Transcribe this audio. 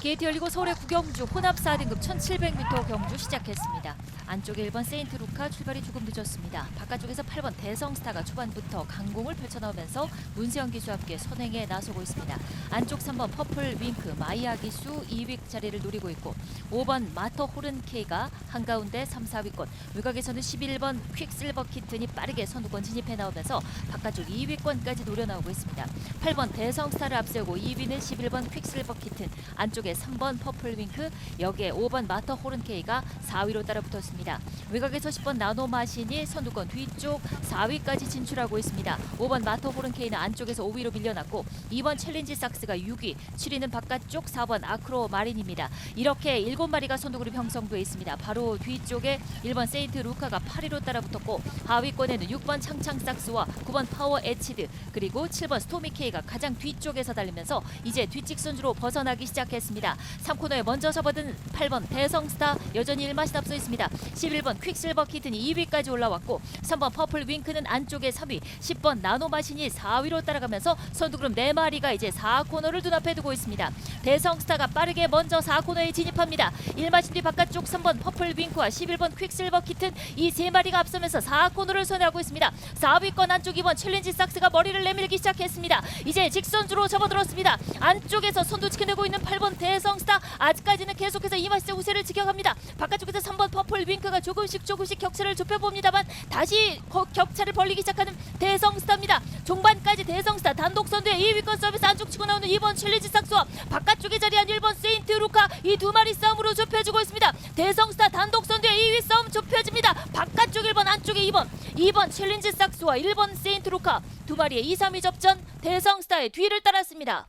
게이트 열리고 서울의 구경주 혼합 4등급 1700m 경주 시작했습니다. 안쪽에 1번 세인트 루카 출발이 조금 늦었습니다. 바깥쪽에서 8번 대성스타가 초반부터 강공을 펼쳐나오면서 문세영 기수와 함께 선행에 나서고 있습니다. 안쪽 3번 퍼플 윙크 마이아 기수 2위 자리를 노리고 있고 5번 마터 호른 K가 한가운데 3, 4위권 외곽에서는 11번 퀵실버 키튼이 빠르게 선두권 진입해 나오면서 바깥쪽 2위권까지 노려나오고 있습니다. 8번 대성스타를 앞세우고 2위는 11번 퀵실버 키튼 안쪽에 3번 퍼플 윙크 여기에 5번 마터 호른 K가 4위로 따라붙었습니다. 외곽에서 10번 나노 마신이 선두권 뒤쪽 4위까지 진출하고 있습니다. 5번 마터 호른 K는 안쪽에서 5위로 밀려났고 2번 챌린지 삭스가 6위, 7위는 바깥쪽 4번 아크로 마린입니다. 이렇게 7마리가 선두그룹 형성돼 있습니다. 바로 뒤쪽에 1번 세인트 루카가 8위로 따라붙었고 하위권에는 6번 창창 삭스와 9번 파워 에치드 그리고 7번 스토미 K가 가장 뒤쪽에서 달리면서 이제 뒷직선주로 벗어나기 시작했습니다. 3코너에 먼저 접어든 8번 대성스타 여전히 1마신 앞서 있습니다. 11번 퀵실버 키튼이 2위까지 올라왔고 3번 퍼플 윙크는 안쪽에 3위, 10번 나노 마신이 4위로 따라가면서 선두그룹 4마리가 이제 4코너를 눈앞에 두고 있습니다. 대성스타가 빠르게 먼저 4코너에 진입합니다. 1마신 뒤 바깥쪽 3번 퍼플 윙크와 11번 퀵실버 키튼 이세 마리가 앞서면서 4코너를 선회하고 있습니다. 4위권 안쪽 2번 챌린지 삭스가 머리를 내밀기 시작했습니다. 이제 직선주로 접어들었습니다. 안쪽에서 선두 지켜내고 있는 8번 대성스타 아직까지는 계속해서 이마시의 우세를 지켜갑니다. 바깥쪽에서 3번 퍼플 윙크 가 조금씩 조금씩 격차를 좁혀봅니다만 다시 거- 격차를 벌리기 시작하는 대성스타입니다. 종반까지 대성스타 단독 선두의 2위권 서비스 안쪽 치고 나오는 2번 챌린지 삭스와 바깥쪽에 자리한 1번 세인트 루카 이 두 마리 싸움으로 좁혀지고 있습니다. 대성스타 단독 선두의 2위 싸움 좁혀집니다. 바깥쪽 1번 안쪽에 2번 2번 챌린지 삭스와 1번 세인트 루카 두 마리의 2, 3위 접전 대성스타의 뒤를 따랐습니다.